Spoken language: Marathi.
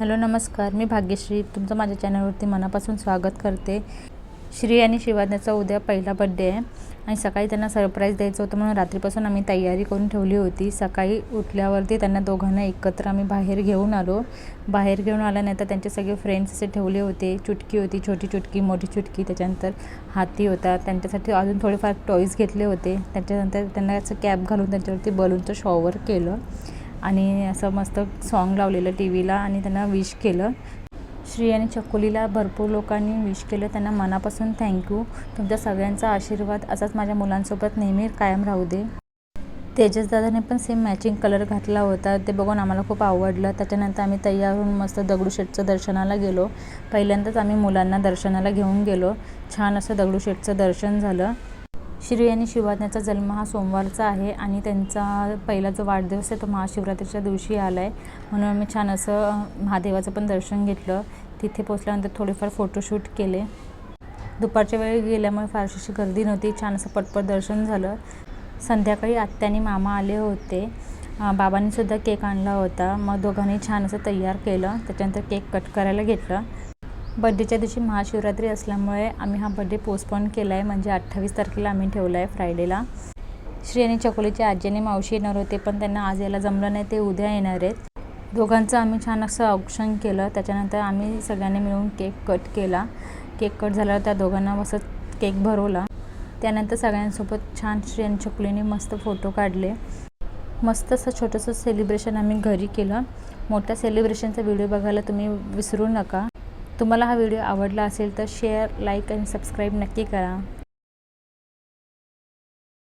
हॅलो नमस्कार. मी भाग्यश्री. तुमचं माझ्या चॅनलवरती मनापासून स्वागत करते. श्री आणि शिवाज्ञाचा उद्या पहिला बड्डे आहे आणि सकाळी त्यांना सरप्राईज द्यायचं होतं म्हणून रात्रीपासून आम्ही तयारी करून ठेवली होती. सकाळी उठल्यावरती त्यांना दोघांना एकत्र आम्ही बाहेर घेऊन आलो. बाहेर घेऊन आल्यानंतर त्यांचे सगळे फ्रेंड्स असे ठेवले होते. चुटकी होती छोटी चुटकी मोठी चुटकी त्याच्यानंतर हाती होता. त्यांच्यासाठी अजून थोडेफार टॉईज घेतले होते. त्याच्यानंतर त्यांना असं कॅप घालून त्यांच्यावरती बलूनचं शॉवर केलं. आणि असं मस्त सॉन्ग लावलेलं टी व्हीला आणि त्यांना विश केलं. श्री आणि चकोलीला भरपूर लोकांनी विश केलं. त्यांना मनापासून थँक्यू तुमच्या सगळ्यांचा आशीर्वाद असाच माझ्या मुलांसोबत नेहमी कायम राहू दे. तेजस दादाने पण सेम मॅचिंग कलर घातला होता. ते बघून आम्हाला खूप आवडलं. त्याच्यानंतर आम्ही तयार होऊन मस्त दगडूशेठचं दर्शनाला गेलो. पहिल्यांदाच आम्ही मुलांना दर्शनाला घेऊन गेलो. छान असं दगडूशेठचं दर्शन झालं. श्री आणि शिवाज्ञाचा जन्म हा सोमवारचा आहे आणि त्यांचा पहिला जो वाढदिवस आहे तो महाशिवरात्रीच्या दिवशी आला आहे म्हणून आम्ही छान असं महादेवाचं पण दर्शन घेतलं. तिथे पोचल्यानंतर थोडेफार फोटोशूट केले. दुपारच्या वेळी गेल्यामुळे फारशी गर्दी नव्हती. छान असं पटपट दर्शन झालं. संध्याकाळी आत्याने मामा आले होते. बाबांनीसुद्धा केक आणला होता. मग दोघांनी छान असं तयार केलं. त्याच्यानंतर केक कट करायला घेतलं. बड्डेच्या दिवशी महाशिवरात्री असल्यामुळे आम्ही हा बड्डे पोस्टपोन केला आहे म्हणजे अठ्ठावीस तारखेला आम्ही ठेवला आहे फ्रायडेला. श्री आणि चकोलीचे आजी आणि मावशी येणार होते पण त्यांना आज यायला जमलं नाही ते उद्या येणार आहेत. दोघांचं आम्ही छान असं औक्षण केलं. त्याच्यानंतर आम्ही सगळ्यांनी मिळून केक कट केला. केक कट झाल्यावर त्या दोघांना असं केक भरवला. त्यानंतर सगळ्यांसोबत छान श्री आणि चकोलीने मस्त फोटो काढले. मस्त असं छोटंसं सेलिब्रेशन आम्ही घरी केलं. मोठ्या सेलिब्रेशनचा व्हिडिओ बघायला तुम्ही विसरू नका. तुम्हाला हा व्हिडिओ आवडला असेल तर शेअर लाईक आणि सबस्क्राईब नक्की करा.